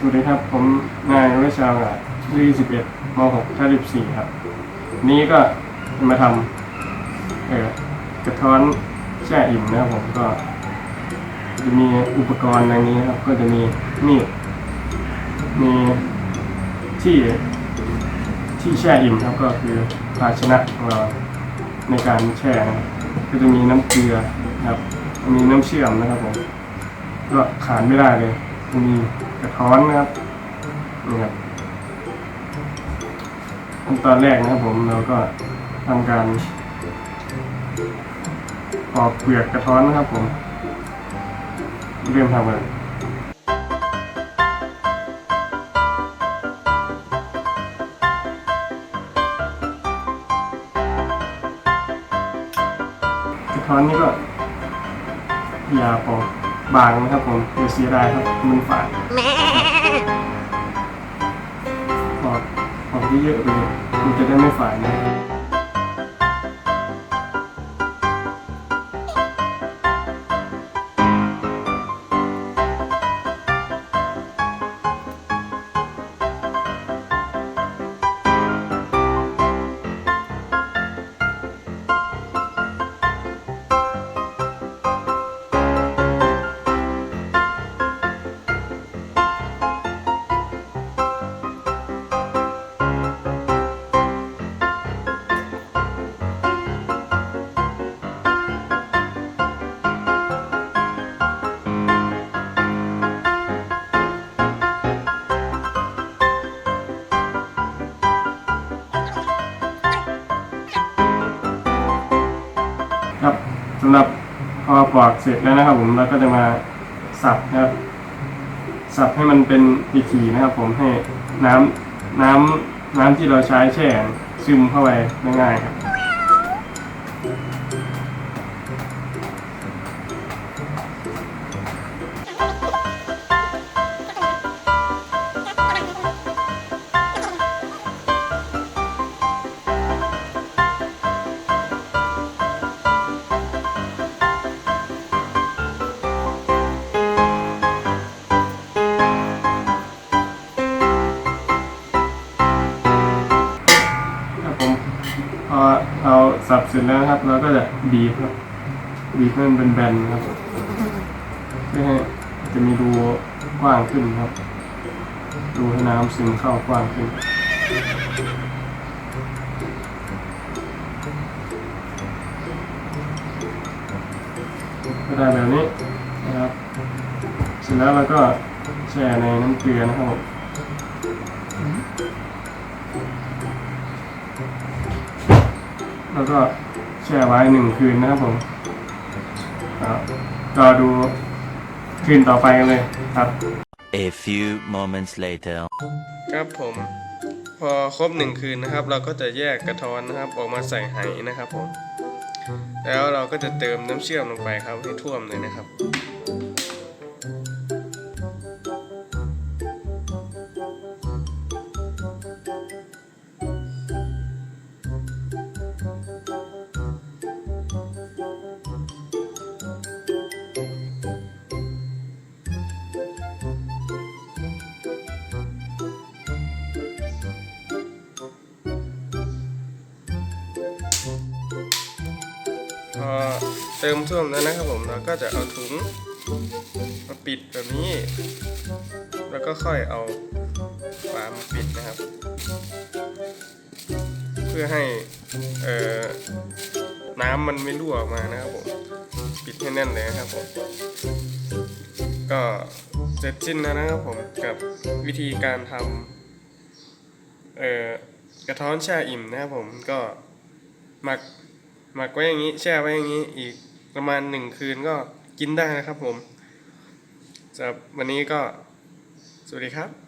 สวัสดีครับ ผมนายวิชาอาที่21ม6ท่า14ครับ นี้ก็มาทำเอ่อกระท้อนแช่อิ่มนะครับผมก็ จะมีอุปกรณ์ดังนี้ครับ ก็จะมีมีดมีที่ที่แช่อิ่มครับก็คือภาชนะของเราในการแช่นะครับก็จะมีน้ำเกลือครับ มีน้ำเชื่อมนะครับผมก็ขาดไม่ได้เลย มีกระท้อนนะครับนี่ครับขั้นตอนแรกนะครับผมเราก็ทำการปอกเปลือกกระท้อนนะครับผมเริ่มทำเลยกระท้อนนี่ก็ยาปอก บางนะครับผมอย่าเสียดายครับมันฝาดปอกปอกเยอะๆไปเลยมันจะได้ไม่ฝาดนะำหรับพอปอกเสร็จแล้วนะครับ ผมเราก็จะมาสับนะครับ สับให้มันเป็นปีๆนะครับ ผมให้น้ำน้ำน้ำที่เราใช้แช่ซึมเข้าไปง่ายๆครับ เราสับเสร็จแล้วครับเราก็จะบีบครับบีบให้มันเป็นแบนๆครับเพื่อให้จะมีรูกว้างขึ้นครับรูให้น้ำซึมเข้ากว้างขึ้นก็ได้แบบนี้นะครับ เสร็จแล้วเราก็แช่ในน้ำเกลือนะครับผม แล้วก็แช่ไว้หนึ่งคืนนะครับผมครับรอดูคืนต่อไปกันเลยครับ A few moments later. ครับผมพอครบหนึ่งคืนนะครับ เราก็จะแยกกระท้อนนะครับออกมาใส่ไหนะครับผมแล้วเราก็จะเติมน้ำเชื่อมลงไปครับให้ท่วมเลยนะครับ อเติมท่วมแล้วนะครับผมเราก็จะเอาถุงมาปิดแบบนี้ แล้วก็ค่อยเอาฝามาปิดนะครับ เพื่อให้เอ่อน้ำมันไม่รั่วออกมานะครับผมปิดให้แน่นเลยนะครับผมก็เสร็จสิ้นแล้วนะครับผมกับวิธีการทำเอ่อกระท้อนแช่อิ่มนะครับผมก็หมัก หมักไว้อย่างนี้ แช่ไว้อย่างนี้อีกประมาณหนึ่งคืนก็กินได้นะครับผมสำหรับวันนี้ก็สวัสดีครับ